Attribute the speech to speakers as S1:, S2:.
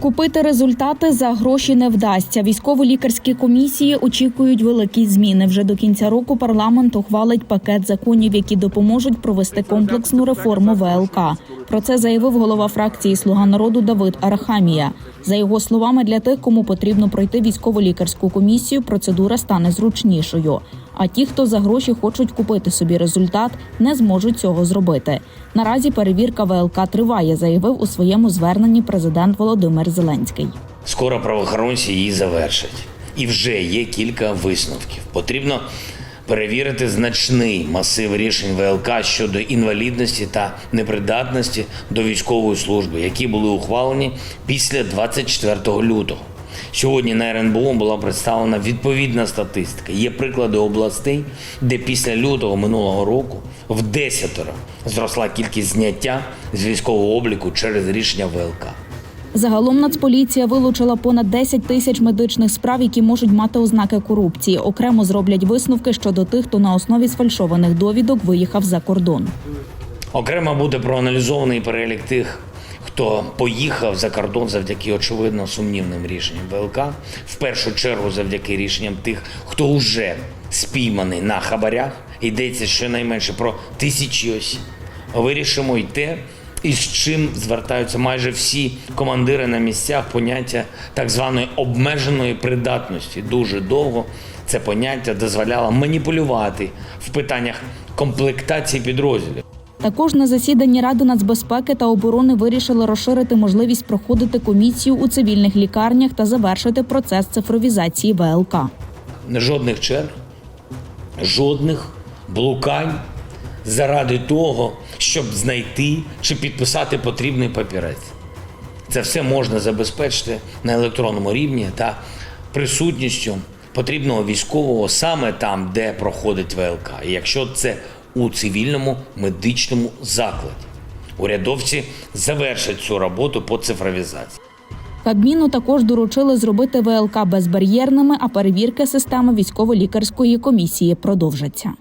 S1: Купити результати за гроші не вдасться. Військово-лікарські комісії очікують великі зміни. Вже до кінця року парламент ухвалить пакет законів, які допоможуть провести комплексну реформу ВЛК. Про це заявив голова фракції Слуга народу Давид Арахамія. За його словами, для тих, кому потрібно пройти військово-лікарську комісію, процедура стане зручнішою. А ті, хто за гроші хочуть купити собі результат, не зможуть цього зробити. Наразі перевірка ВЛК триває, заявив у своєму зверненні президент Володимир Зеленський.
S2: Скоро правоохоронці її завершать. І вже є кілька висновків. Потрібно перевірити значний масив рішень ВЛК щодо інвалідності та непридатності до військової служби, які були ухвалені після 24 лютого. Сьогодні на РНБО була представлена відповідна статистика. Є приклади областей, де після лютого минулого року в десятеро зросла кількість зняття з військового обліку через рішення ВЛК.
S1: Загалом Нацполіція вилучила понад 10 тисяч медичних справ, які можуть мати ознаки корупції. Окремо зроблять висновки щодо тих, хто на основі сфальшованих довідок виїхав за кордон.
S2: Окремо буде проаналізований перелік тих, хто поїхав за кордон завдяки очевидно сумнівним рішенням ВЛК. В першу чергу завдяки рішенням тих, хто вже спійманий на хабарях. Йдеться щонайменше про тисячі осіб. Вирішимо й те, із чим звертаються майже всі командири на місцях поняття так званої обмеженої придатності. Дуже довго це поняття дозволяло маніпулювати в питаннях комплектації підрозділів.
S1: Також на засіданні Ради нацбезпеки та оборони вирішили розширити можливість проходити комісію у цивільних лікарнях та завершити процес цифровізації ВЛК.
S2: жодних черг, жодних блукань заради того, щоб знайти чи підписати потрібний папірець. Це все можна забезпечити на електронному рівні та присутністю потрібного військового саме там, де проходить ВЛК. І якщо це у цивільному медичному закладі. Урядовці завершать цю роботу по цифровізації.
S1: Кабміну також доручили зробити ВЛК безбар'єрними, а перевірки системи військово-лікарської комісії продовжаться.